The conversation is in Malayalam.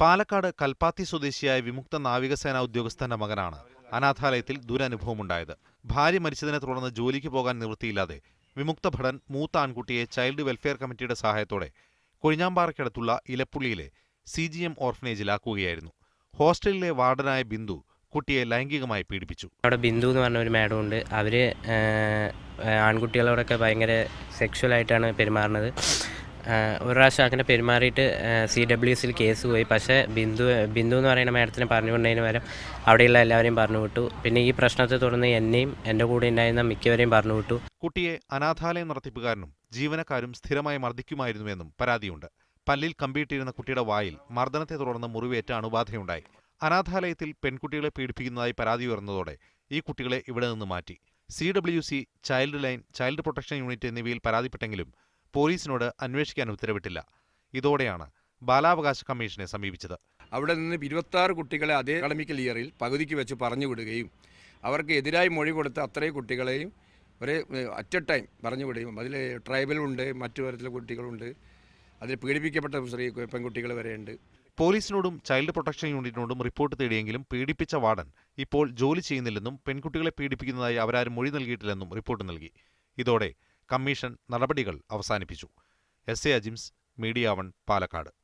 പാലക്കാട് കൽപ്പാത്തി സ്വദേശിയായ വിമുക്ത നാവികസേന ഉദ്യോഗസ്ഥന്റെ മകനാണ്. അനാഥാലയത്തിൽ ദുരനുഭവമുണ്ടായത്. ഭാര്യ മരിച്ചതിനെ തുടർന്ന് ജോലിക്ക് പോകാൻ നിവൃത്തിയില്ലാതെ വിമുക്ത ഭടൻ മൂത്ത ആൺകുട്ടിയെ ചൈൽഡ് വെൽഫെയർ കമ്മിറ്റിയുടെ സഹായത്തോടെ കൊഴിഞ്ഞാമ്പാറയ്ക്കടുത്തുള്ള ഇലപ്പുള്ളിയിലെ സി ജി എം ഓർഫനേജിലാക്കുകയായിരുന്നു. ഹോസ്റ്റലിലെ വാർഡനായ ബിന്ദു കുട്ടിയെ ലൈംഗികമായി പീഡിപ്പിച്ചു. അവിടെ ബിന്ദു എന്ന് പറഞ്ഞ ഒരു മാഡം ഉണ്ട്. അവർ ആൺകുട്ടികളോടൊക്കെ ഭയങ്കര സെക്ഷുവലായിട്ടാണ് പെരുമാറുന്നത്. ഒരു പ്രാവശ്യം അങ്ങനെ പെരുമാറിയിട്ട് സി ഡബ്ല്യു എസിൽ കേസ് പോയി. പക്ഷേ ബിന്ദു ബിന്ദു എന്ന് പറയുന്ന മാഡത്തിനെ പറഞ്ഞു കൊണ്ടതിന് പകരം അവിടെയുള്ള എല്ലാവരെയും പറഞ്ഞു വിട്ടു. പിന്നെ ഈ പ്രശ്നത്തെ തുടർന്ന് എന്നെയും എന്റെ കൂടെ ഉണ്ടായിരുന്ന മിക്കവരെയും പറഞ്ഞു വിട്ടു. കുട്ടിയെ അനാഥാലയം നടത്തിപ്പുകാരനും ജീവനക്കാരും സ്ഥിരമായി മർദ്ദിക്കുമായിരുന്നുവെന്നും പരാതിയുണ്ട്. പല്ലിൽ കമ്പിയിട്ടിരുന്ന കുട്ടിയുടെ വായിൽ മർദ്ദനത്തെ തുടർന്ന് മുറിവേറ്റ അണുബാധയുണ്ടായി അനാഥാലയത്തിൽ പെൺകുട്ടികളെ പീഡിപ്പിക്കുന്നതായി പരാതി ഉയർന്നതോടെ ഈ കുട്ടികളെ ഇവിടെ നിന്ന് മാറ്റി. C W C child line child protection unit എന്നിവയിൽ പരാതിപ്പെട്ടെങ്കിലും പോലീസിനോട് അന്വേഷിക്കാൻ ഉത്തരവിട്ടില്ല. ഇതോടെയാണ് ബാലാവകാശ കമ്മീഷനെ സമീപിച്ചത്. അവിടെ നിന്ന് ഇരുപത്താറ് കുട്ടികളെ അതേ അക്കാഡമിക്കൽ ഇയറിൽ പകുതിക്ക് വെച്ച് പറഞ്ഞു വിടുകയും അവർക്ക് എതിരായി മൊഴി കൊടുത്ത അത്രയും കുട്ടികളെയും ഒരേ അറ്റ് എ ടൈം പറഞ്ഞു വിടുകയും അതിൽ ട്രൈബലുണ്ട് മറ്റു തരത്തിലുള്ള കുട്ടികളുണ്ട്. അതിൽ പീഡിപ്പിക്കപ്പെട്ട സ്ത്രീ പെൺകുട്ടികൾ വരെയുണ്ട്. പോലീസിനോടും ചൈൽഡ് പ്രൊട്ടക്ഷൻ യൂണിറ്റിനോടും റിപ്പോർട്ട് തേടിയെങ്കിലും പീഡിപ്പിച്ച വാർഡൻ ഇപ്പോൾ ജോലി ചെയ്യുന്നില്ലെന്നും പെൺകുട്ടികളെ പീഡിപ്പിക്കുന്നതായി അവരാരും മൊഴി നൽകിയിട്ടില്ലെന്നും റിപ്പോർട്ട് നൽകി. ഇതോടെ കമ്മീഷൻ നടപടികൾ അവസാനിപ്പിച്ചു. S A Ajims media one Palakkad.